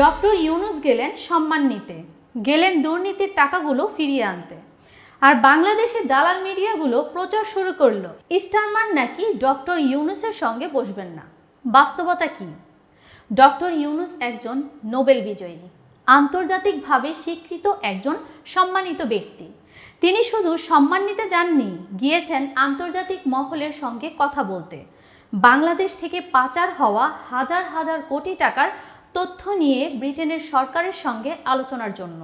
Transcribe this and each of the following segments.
Doctor Yunus গেলেন সম্মান নিতে। গেলেন দুর্নীতির টাকাগুলো ফিরিয়ে আনতে। আর বাংলাদেশের দালাল মিডিয়াগুলো প্রচার শুরু করল। ইস্টারমার নাকি ডক্টর ইউনুসের সঙ্গে বসবেন না। বাস্তবতা কি? ডক্টর ইউনুস একজন নোবেল বিজয়ী। আন্তর্জাতিকভাবে স্বীকৃত একজন সম্মানিত ব্যক্তি। তিনি শুধু সম্মান নিতে যাননি, গিয়েছেন আন্তর্জাতিক মহলের সঙ্গে কথা বলতে। বাংলাদেশ থেকে পাচার হওয়া হাজার হাজার কোটি টাকার তথ্য নিয়ে ব্রিটেনের সরকারের সঙ্গে আলোচনার জন্য।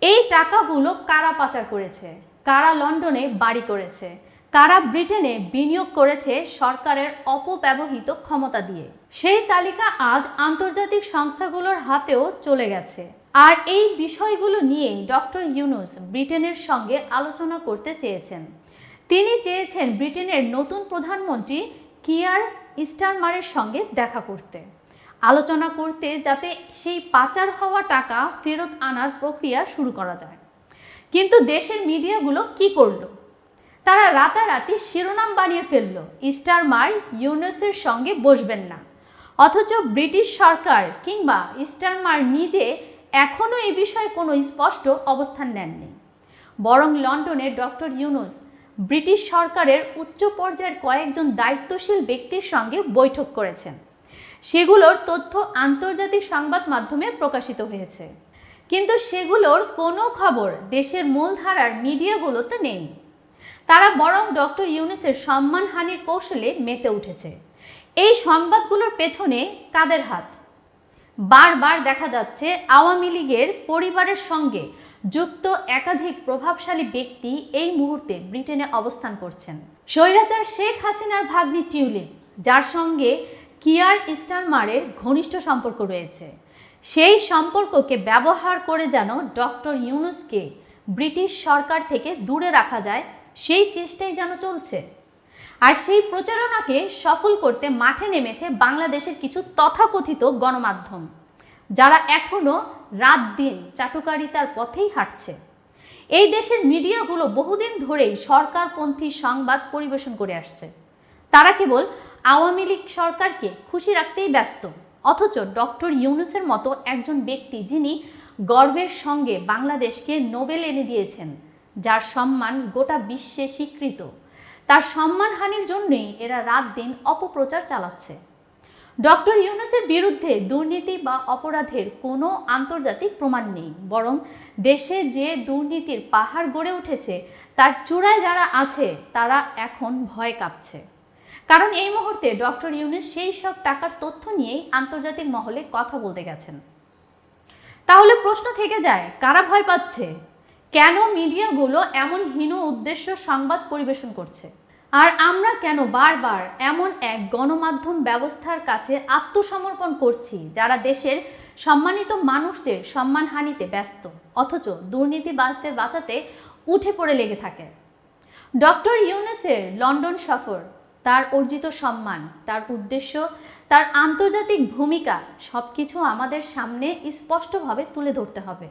এই টাকাগুলো কারা পাচার করেছে? কারা লন্ডনে বাড়ি করেছে? কারা ব্রিটেনে বিনিয়োগ করেছে সরকারের অপব্যবহৃত ক্ষমতা দিয়ে? সেই তালিকা আজ আন্তর্জাতিক সংস্থাগুলোর হাতেও চলে গেছে। আর এই বিষয়গুলো নিয়েই ডক্টর ইউনুস ব্রিটেনের সঙ্গে আলোচনা করতে চেয়েছেন। তিনি চেয়েছেন ব্রিটেনের নতুন প্রধানমন্ত্রী কিয়ার স্টারমারের সঙ্গে দেখা করতে। আলোচনা করতে যাতে সেই পাচার হওয়া টাকা ফেরত আনার প্রক্রিয়া শুরু করা যায়। কিন্তু দেশের মিডিয়াগুলো কি করল? তারা রাতারাতি শিরোনাম বানিয়ে ফেলল। স্টারমার ইউনুসের সঙ্গে বসবেন না। অথচ ব্রিটিশ সরকার কিংবা স্টারমার নিজে এখনও এ বিষয়ে কোনো স্পষ্ট অবস্থান নেননি। বরং লন্ডনে ডক্টর ইউনুস ব্রিটিশ সরকারের উচ্চ পর্যায়ের কয়েকজন দায়িত্বশীল ব্যক্তির সঙ্গে বৈঠক করেছেন। সেগুলোর তথ্য আন্তর্জাতিক সংবাদ মাধ্যমে প্রকাশিত হয়েছে। কিন্তু সেগুলোর কোনো খবর দেশের মূলধারার মিডিয়াগুলোতে নেই। তারা বরং ডক্টর ইউনুসের সম্মানহানির কৌশলে মেতে উঠেছে। এই সংবাদগুলোর পেছনে কাদের হাত? বারবার দেখা যাচ্ছে আওয়ামী লীগের পরিবারের সঙ্গে যুক্ত একাধিক প্রভাবশালী ব্যক্তি এই মুহূর্তে ব্রিটেনে অবস্থান করছেন। স্বৈরাচার শেখ হাসিনার ভাগ্নি টিউলিপ, যার সঙ্গে কিয়ার স্টারমারের ঘনিষ্ঠ সম্পর্ক রয়েছে। সেই সম্পর্ককে ব্যবহার করে যেন ডক্টর ইউনুসকে ব্রিটিশ সরকার থেকে দূরে রাখা যায়, সেই চেষ্টাই যেন চলছে। আর সেই প্রচারণাকে সফল করতে মাঠে নেমেছে বাংলাদেশের কিছু তথাকথিত গণমাধ্যম, যারা এখনও রাত দিন চাটুকারিতার পথেই হাঁটছে। এই দেশের মিডিয়াগুলো বহুদিন ধরেই সরকারপন্থী সংবাদ পরিবেশন করে আসছে। তারা কেবল আওয়ামী লীগ সরকারকে খুশি রাখতেই ব্যস্ত। অথচ ডক্টর ইউনুসের মতো একজন ব্যক্তি যিনি গর্বের সঙ্গে বাংলাদেশকে নোবেল এনে দিয়েছেন, যার সম্মান গোটা বিশ্বে স্বীকৃত। তার সম্মানহানির জন্যই এরা রাত দিন অপপ্রচার চালাচ্ছে। ডক্টর ইউনুসের বিরুদ্ধে দুর্নীতি বা অপরাধের কোনো আন্তর্জাতিক প্রমাণ নেই, বরং দেশে যে দুর্নীতির পাহাড় গড়ে উঠেছে, তার চূড়ায় যারা আছে, তারা এখন ভয় কাঁপছে। কারণ এই মুহূর্তে ডক্টর ইউনুস সেই সব টাকার তথ্য নিয়েই আন্তর্জাতিক মহলে কথা বলতে গেছেন। তাহলে প্রশ্ন থেকে যায়, কারা ভয় পাচ্ছে? কেন মিডিয়াগুলো এমন হীন উদ্দেশ্য সংবাদ পরিবেশন করছে? আর আমরা কেন বারবার এমন এক গণমাধ্যম ব্যবস্থার কাছে আত্মসমর্পণ করছি যারা দেশের সম্মানিত মানুষদের সম্মানহানিতে ব্যস্ত, অথচ দুর্নীতিবাজদের বাঁচাতে উঠে পড়ে লেগে থাকে? ডক্টর ইউনুসের লন্ডন সফর তার অর্জিত সম্মান, তার উদ্দেশ্য, তার আন্তর্জাতিক ভূমিকা সব কিছু আমাদের সামনে স্পষ্টভাবে তুলে ধরতে হবে।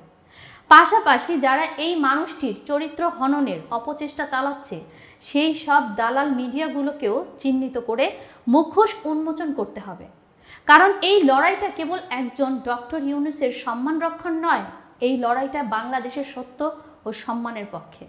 পাশাপাশি যারা এই মানুষটির চরিত্র হননের অপচেষ্টা চালাচ্ছে, সেই সব দালাল মিডিয়াগুলোকেও চিহ্নিত করে মুখোশ উন্মোচন করতে হবে। কারণ এই লড়াইটা কেবল একজন ডক্টর ইউনুসের সম্মান রক্ষণ নয়, এই লড়াইটা বাংলাদেশের সত্য ও সম্মানের পক্ষে।